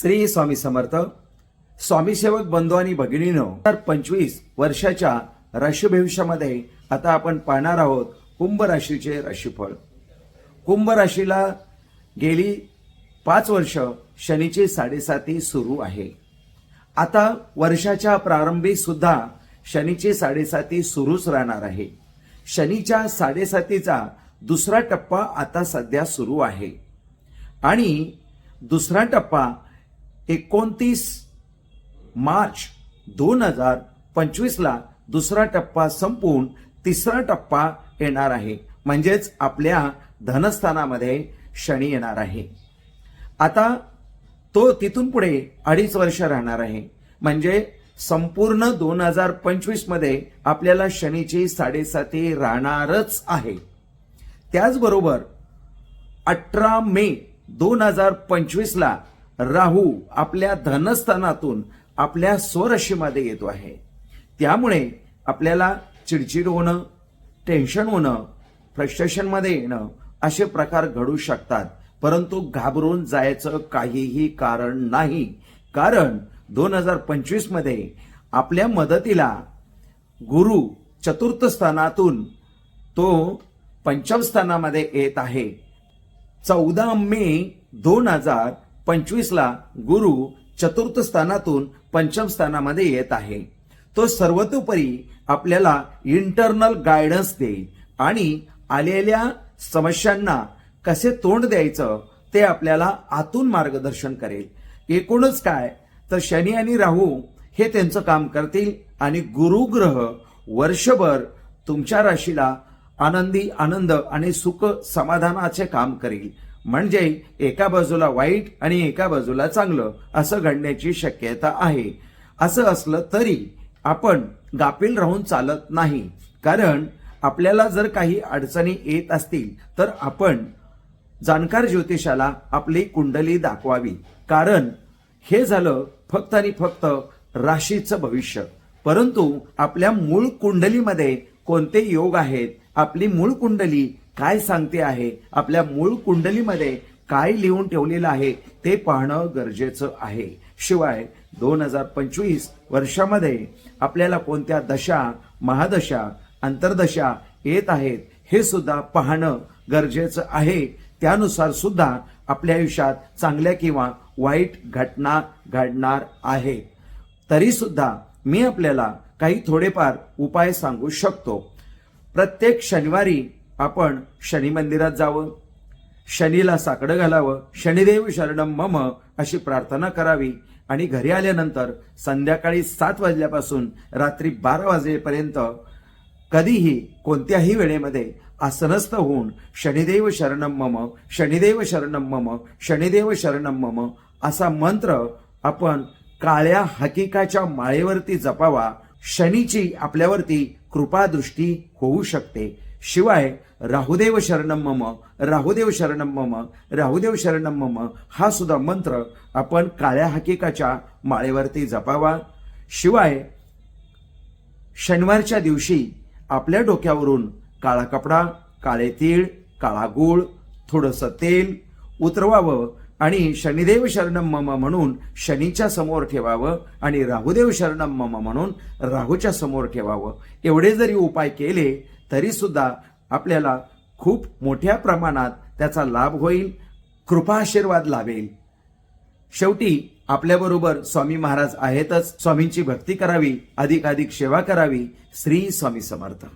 श्री स्वामी समर्थ स्वामीसेवक बंधू आणि भगिनीनं तर पंचवीस वर्षाच्या राशीभविष्यामध्ये आता आपण पाहणार आहोत कुंभ राशीचे राशीफळ. कुंभ राशीला गेली पाच वर्ष शनीची साडेसाती सुरू आहे. आता वर्षाच्या प्रारंभी सुद्धा शनीची साडेसाती सुरूच राहणार आहे. शनीच्या साडेसातीचा दुसरा टप्पा आता सध्या सुरू आहे. आणि दुसरा टप्पा एकोणतीस मार्च दोन हजार पंचवीसला दुसरा टप्पा संपून तिसरा टप्पा येणार आहे. म्हणजेच आपल्या धनस्थानामध्ये शनी येणार आहे. आता तो तिथून पुढे अडीच वर्ष राहणार आहे. म्हणजे संपूर्ण दोन हजार पंचवीसमध्ये आपल्याला शनीची साडेसाती राहणारच आहे. त्याचबरोबर अठरा मे दोन हजार पंचवीसला राहू आपल्या धनस्थानातून आपल्या स्वराशीमध्ये येतो आहे. त्यामुळे आपल्याला चिडचिड होणं टेन्शन होणं फ्रस्ट्रेशनमध्ये येणं असे प्रकार घडू शकतात. परंतु घाबरून जायचं काहीही कारण नाही. कारण दोन हजार पंचवीसमध्ये आपल्या मदतीला गुरु चतुर्थ स्थानातून तो पंचम स्थानामध्ये येत आहे. चौदा मे दोन हजार पंचवीसला गुरु चतुर्थ स्थानातून पंचम स्थानामध्ये येत आहे. तो सर्वतोपरी आपल्याला इंटरनल गायडन्स देईल आणि आलेल्या समस्यांना कसे तोंड द्यायचं ते आपल्याला आतून मार्गदर्शन करेल. एकूणच काय? तर शनी आणि राहू हे त्यांचं काम करतील आणि गुरुग्रह वर्षभर तुमच्या राशीला आनंदी आनंद आणि सुख समाधानाचे काम करेल. म्हणजे एका बाजूला वाईट आणि एका बाजूला चांगलं असं घडण्याची शक्यता आहे. असं असलं तरी आपण गाफील राहून चालत नाही. कारण आपल्याला जर काही अडचणी येत असतील तर आपण जाणकार ज्योतिषाला आपली कुंडली दाखवावी. कारण हे झालं फक्त आणि फक्त राशीचं भविष्य. परंतु आपल्या मूळ कुंडलीमध्ये कोणते योग आहेत? आपली मूळ कुंडली काय सांगते आहे? आपल्या मूळ कुंडलीमध्ये काय लिहून ठेवलेलं आहे ते पाहणं गरजेचं आहे. शिवाय दोन हजार पंचवीस वर्षामध्ये आपल्याला कोणत्या दशा महादशा अंतर्दशा येत आहेत हे सुद्धा पाहणं गरजेचं आहे. त्यानुसार सुद्धा आपल्या आयुष्यात चांगल्या किंवा वाईट घटना घडणार आहे. तरी सुद्धा मी आपल्याला काही थोडेफार उपाय सांगू शकतो. प्रत्येक शनिवारी आपण शनी मंदिरात जावं शनीला साकडं घालावं शनिदेव शरणम मम अशी प्रार्थना करावी. आणि घरी आल्यानंतर संध्याकाळी सात वाजल्यापासून रात्री बारा वाजेपर्यंत कधीही कोणत्याही वेळेमध्ये आसनस्थ होऊन शनिदेव शरणम मम शनिदेव शरणम मम शनिदेव शरणम मम असा मंत्र आपण काळ्या हकीकाच्या माळेवरती जपावा. शनीची आपल्यावरती कृपादृष्टी होऊ शकते. शिवाय राहुदेव शरणम मम राहुदेव शरणम मम राहुदेव शरणम मम हा सुद्धा मंत्र आपण काळ्या हकीकाच्या माळेवरती जपावा. शिवाय शनिवारच्या दिवशी आपल्या डोक्यावरून काळा कपडा काळे तीळ काळा गूळ थोडंसं तेल उतरवावं आणि शनिदेव शरणम मम म्हणून शनीच्या समोर ठेवावं आणि राहुदेव शरणम मम म्हणून राहूच्या समोर ठेवावं. एवढे जरी उपाय केले तरीसुद्धा आपल्याला खूप मोठ्या प्रमाणात त्याचा लाभ होईल कृपा आशीर्वाद लाभेल. शेवटी आपल्याबरोबर स्वामी महाराज आहेतच. स्वामींची भक्ती करावी अधिकाधिक सेवा करावी. श्री स्वामी समर्थ.